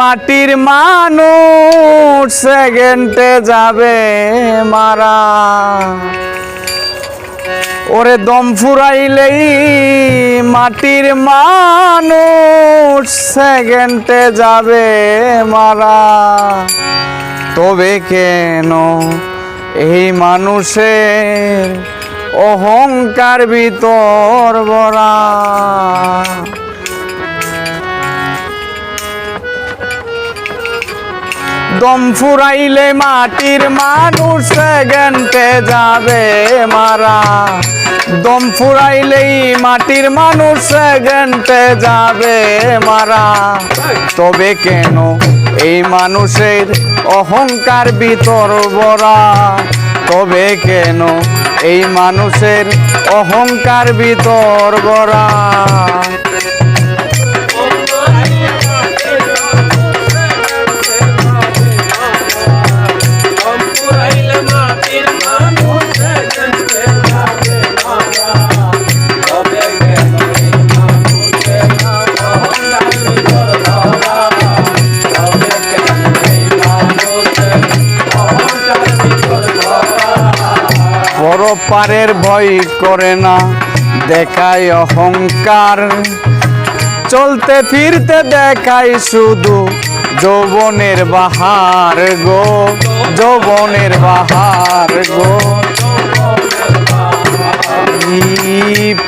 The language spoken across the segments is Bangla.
মাটির মানুষ সেকেন্ডে যাবে মারা। ওরে দম ফুরাইলেই মাটির মানুষ সেকেন্ডে যাবে মারা। তবে কেন এই মানুষের অহংকার ভিতর বরা দম ফুরাইলে মাটির মানুষ সেকেন্ডে যাবে মারা। দম ফুরাইলেই মাটির মানুষ সেকেন্ডে যাবে মারা। তবে কেন এই মানুষের অহংকার ভিতর বরা? তবে কেন এই মানুষের অহংকার ভিতর বরা? পারের ভয় করে না, দেখায় অহংকার। চলতে ফিরতে দেখায় শুধু যৌবনের বাহার গো, যৌবনের বাহার গো।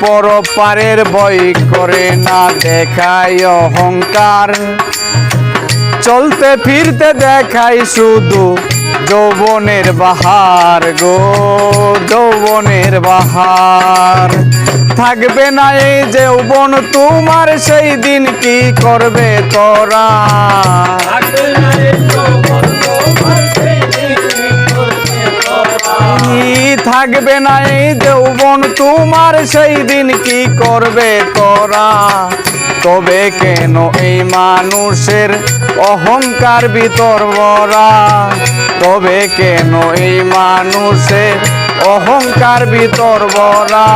পর পারের ভয় করে না, দেখায় অহংকার। চলতে ফিরতে দেখাই শুধু যৌবনের বাহার গো যৌবনের বাহার। থাকবে না এই যৌবন তোমার সেই দিন কি করবে তোরা? থাকবে না এই যৌবন তোমার সেই দিন কি করবে তোরা? তবে কেন এই মানুষের অহংকার ভিতর বরা তবে কেন এই মানুষের অহংকার ভিতর বরা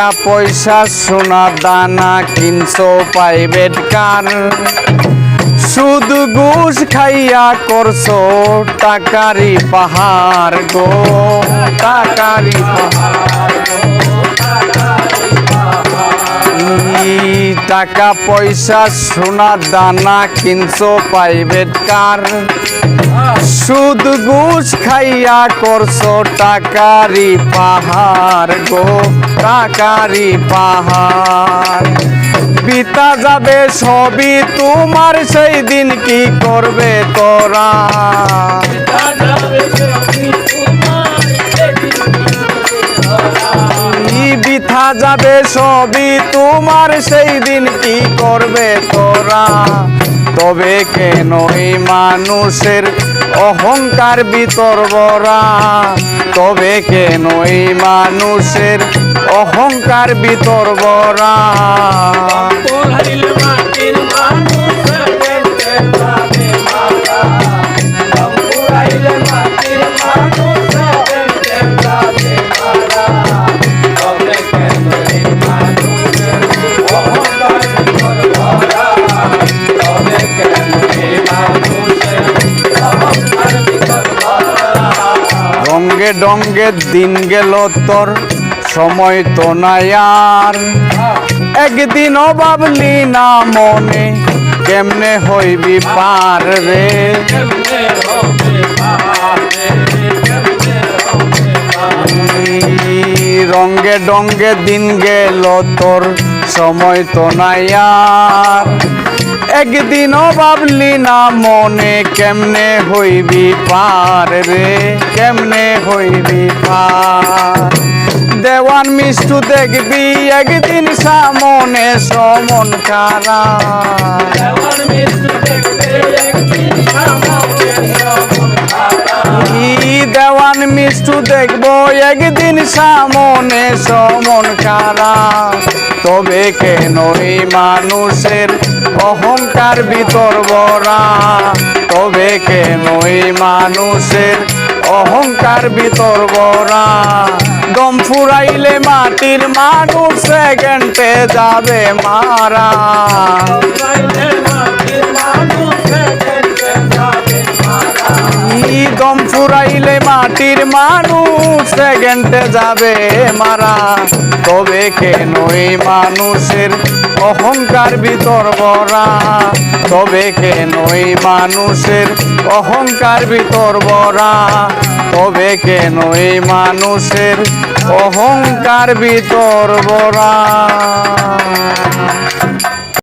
টাকা পয়সা, সোনা দানা, কিনছো প্রাইভেট কার শুধু ঘুষ খাইয়া করছ টাকারি পাহাড় গো। টাকারি টাকা পয়সা, সোনা দানা, কিনছো প্রাইভেট কার সুদ ঘুষ খাইয়া করছ টাকারি পাহাড় গো টাকারি পাহাড়। বিতা যাবে সবই তোমার সেই দিন কি করবে তোরা? বিথা যাবে সবই তোমার সেই দিন কি করবে তোরা? তবে কেন এই মানুষের অহংকার বিতর্বরা বরা তবে কেন এই মানুষের অহংকার ভিতর ডঙ্গে দিন গেল তোর, সময় তো নাই আর। একদিন ভাবলি না মনে, কেমনে হইবি পার রে? রঙ্গে ডঙ্গে দিন গেল তোর, সময় তো নাই আর। একদিনও ভাবলি না মনে কেমনে হইবি পার রে? কেমনে হইবি পার? দেওয়ান মিষ্টু দেখবি একদিন সামনে সমন খারা। দেওয়ান মিষ্টু দেখব একদিন সামনে সমন কারা তবে কেন এই মানুষের অহংকার ভিতর বরা তবে কেন এই মানুষের অহংকার ভিতর বরা দম ফুরাইলে মাটির মানুষ সেকেন্ডে যাবে মারা। দম ফুরাইলে মাটির মানুষ সেকেন্ডে যাবে মারা। তবে কেন এই মানুষের অহংকার ভিতর বরা তবে কেন এই মানুষের অহংকার ভিতর বরা তবে কেন এই মানুষের অহংকার ভিতর বরা